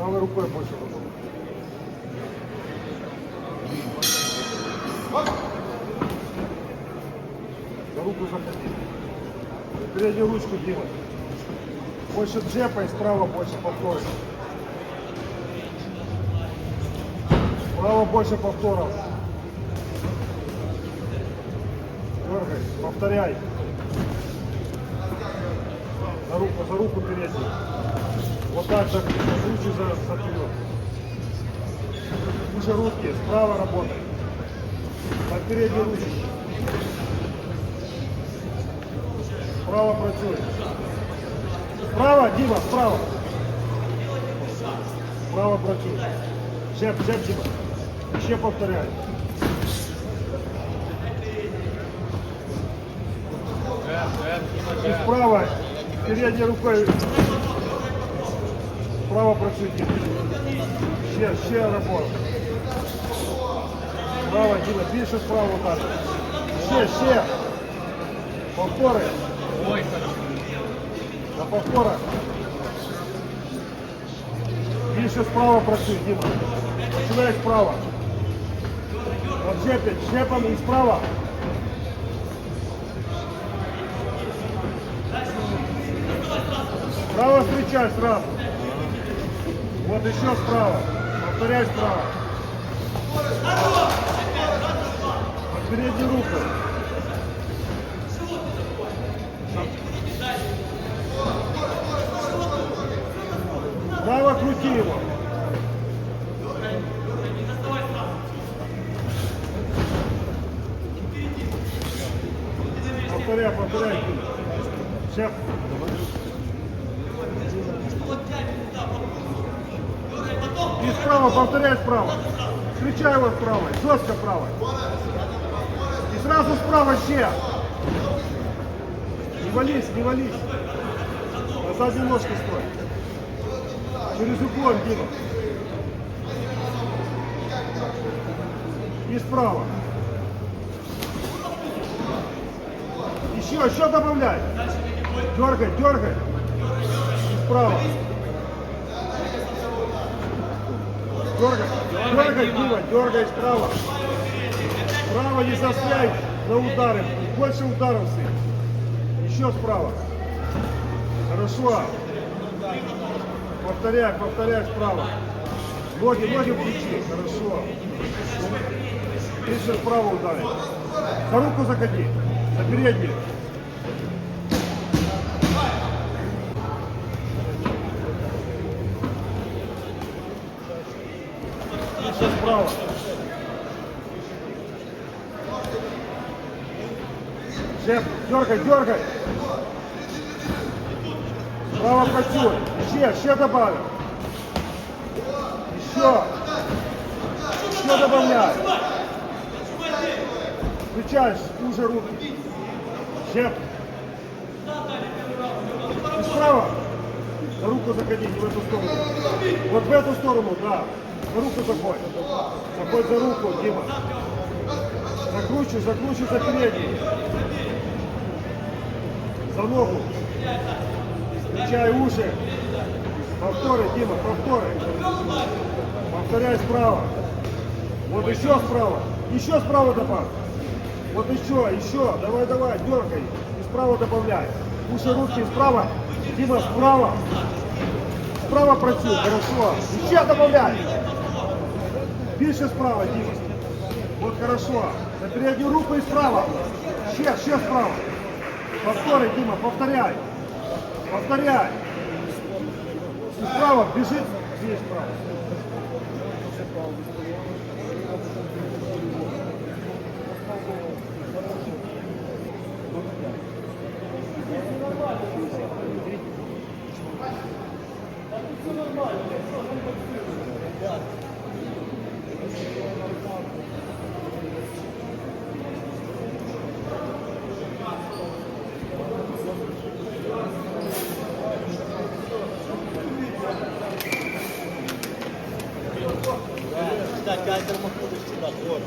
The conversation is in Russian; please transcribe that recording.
Правой рукой больше. За руку заходи. Переднюю ручку, Дима. Больше джепа и справа больше повторов. Справа больше повторов. Дергай, повторяй. За руку, за руку переднюю. Вот так за ручку за, за вперед. Выше руки, справа работай. На переднюю ручку. Справа працюй. Справа, Дима, справа. Справа працюй. Жеп, жеп, Дима. Ще повторяй. И справа, передней рукой. Справа працюй, Дима. Ще, ще робота. Справа, Дима, більше справа удар. Ще, ще. Повтори. На повторах. Більше справа працюй, Діма. Починай справа. Отжепить, жепом і справа. Справа встречай сразу. Вот еще справа. Повторяй справа. Под переднюю руку. Право крути его. Повторяй, повторяй. Шеф. И справа, повторяй справа. Встречай его справа, жестко справа. И сразу справа ще. Не вались, не вались. На задней стой. Через уклон, Дима. И справа. Еще, еще добавляй. Дергай, дергай. И справа. Дергай, дергай, Дима, дергай справа. Справа не застряй на удары. Больше ударов с них. Еще справа. Хорошо. Повторяй, повторяй справа. Ноги, ноги включи. Хорошо. Еще справа ударить. За руку заходи. За переднюю. Еще справа. Шеф, дергай, дергай. Справа працюй. Ще, ще добавим. Еще. Еще добавляй. Включаешь уже руки. Шеф. И справа. На руку заходи, в эту сторону. Вот в эту сторону, да. За руку заходь. Заходь за руку, Дима. Закручивай, закручивай за переднюю. За ногу. Включай уши. Повторы, Дима, повторы. Повторяй справа. Вот еще справа. Еще справа добавь. Вот еще, еще. Давай, давай, дергай. И справа добавляй. Уши, руки справа. Дима, справа. Справа працюй, хорошо. Еще добавляй. Більше справа, Дима. Вот хорошо. На переднюю руку и справа. Ще, ще справа. Повтори, Дима, повторяй. Повторяй. Справа бежит. Здесь справа. na casa era uma clandestina boa.